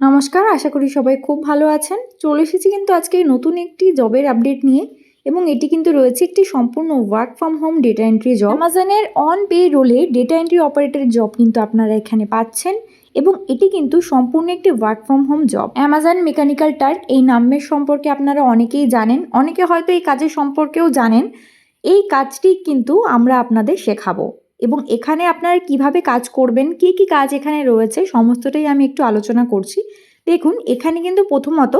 নমস্কার, আশা করি সবাই খুব ভালো আছেন। চলে এসেছি কিন্তু আজকে নতুন একটি জবের আপডেট নিয়ে এবং এটি কিন্তু রয়েছে একটি সম্পূর্ণ work from home data entry job অ্যামাজনের অন পে রোলে ডেটা এন্ট্রি অপারেটরের জব কিন্তু আপনারা এখানে পাচ্ছেন এবং এটি কিন্তু সম্পূর্ণ একটি work from home job Amazon mechanical Turk এই নামের সম্পর্কে আপনারা অনেকেই জানেন, অনেকে হয়তো এই কাজের সম্পর্কেও জানেন। এই কাজটি কিন্তু আমরা আপনাদের শেখাবো। এবং এখানে আপনারা কীভাবে কাজ করবেন, কী কী কাজ এখানে রয়েছে, সমস্তটাই আমি একটু আলোচনা করছি। দেখুন, এখানে কিন্তু প্রথমত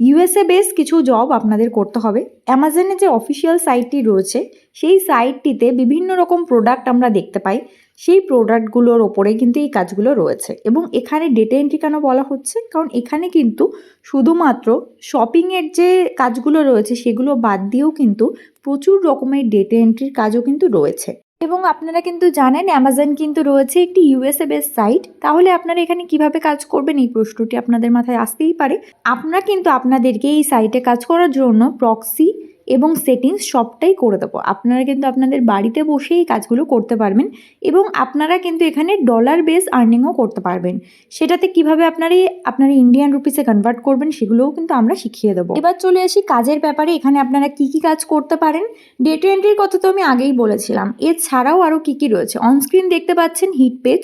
ইউএসএ বেস কিছু জব আপনাদের করতে হবে। অ্যামাজনের যে অফিসিয়াল সাইটটি রয়েছে, সেই সাইটটিতে বিভিন্ন রকম প্রোডাক্ট আমরা দেখতে পাই। সেই প্রোডাক্টগুলোর ওপরে কিন্তু এই কাজগুলো রয়েছে এবং এখানে ডেটা এন্ট্রি কেন বলা হচ্ছে? কারণ এখানে কিন্তু শুধুমাত্র শপিংয়ের যে কাজগুলো রয়েছে, সেগুলো বাদ দিয়েও কিন্তু প্রচুর রকমের ডেটা এন্ট্রির কাজও কিন্তু রয়েছে। এবং আপনারা কিন্তু জানেন অ্যামাজন কিন্তু রয়েছে একটি ইউএসএ বেস সাইট তাহলে আপনারা এখানে কীভাবে কাজ করবেন? এই প্রশ্নটি আপনাদের মাথায় আসতেই পারে। আপনারা কিন্তু আপনাদেরকে এই সাইটে কাজ করার জন্য প্রক্সি এবং সেটিংস সবটাই করে দেবো। আপনারা কিন্তু আপনাদের বাড়িতে বসে এই কাজগুলো করতে পারবেন এবং আপনারা কিন্তু এখানে ডলার বেস আর্নিংও করতে পারবেন। সেটাতে কীভাবে আপনারা আপনারা ইন্ডিয়ান রুপিসে কনভার্ট করবেন সেগুলোও কিন্তু আমরা শিখিয়ে দেবো। এবার চলে আসি কাজের ব্যাপারে, এখানে আপনারা কি কি কাজ করতে পারেন। ডেটা এন্ট্রির কথা তো আমি আগেই বলেছিলাম। এছাড়াও আরও কী কী রয়েছে? অনস্ক্রিন দেখতে পাচ্ছেন হিট পেজ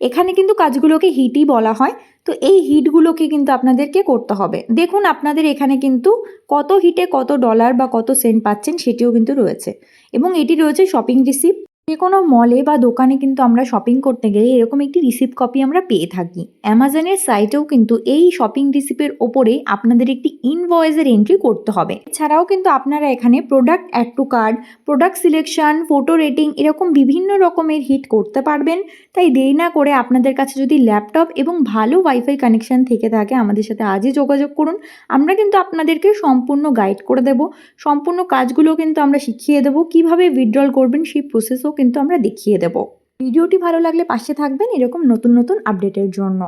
এখানে কিন্তু কাজগুলোকে হিটই বলা হয়। তো এই হিটগুলোকে কিন্তু আপনাদেরকে করতে হবে। দেখুন আপনাদের এখানে কিন্তু কত হিটে কত ডলার বা কত সেন্ট পাচ্ছেন সেটিও কিন্তু রয়েছে। এবং এটি রয়েছে শপিং রিসিপ্ট যে কোনো মলে বা দোকানে কিন্তু আমরা শপিং করতে গেলে এরকম একটি রিসিপ্ট কপি আমরা পেয়ে থাকি। অ্যামাজনের সাইটেও কিন্তু এই শপিং রিসিপ্টের ওপরে আপনাদের একটি ইনভয়েসের এন্ট্রি করতে হবে। এছাড়াও কিন্তু আপনারা এখানে product add to cart product selection photo rating এরকম বিভিন্ন রকমের হিট করতে পারবেন। তাই দেরি না করে আপনাদের কাছে যদি ল্যাপটপ এবং ভালো ওয়াইফাই কানেকশন থেকে থাকে আমাদের সাথে আজই যোগাযোগ করুন। আমরা কিন্তু আপনাদেরকে সম্পূর্ণ গাইড করে দেব। সম্পূর্ণ কাজগুলো কিন্তু আমরা শিখিয়ে দেবো। কীভাবে উইথড্রল করবেন সেই প্রসেসও কিন্তু আমরা দেখিয়ে দেব। ভিডিওটি ভালো লাগলে পাশে থাকবেন এরকম নতুন নতুন আপডেটের জন্য।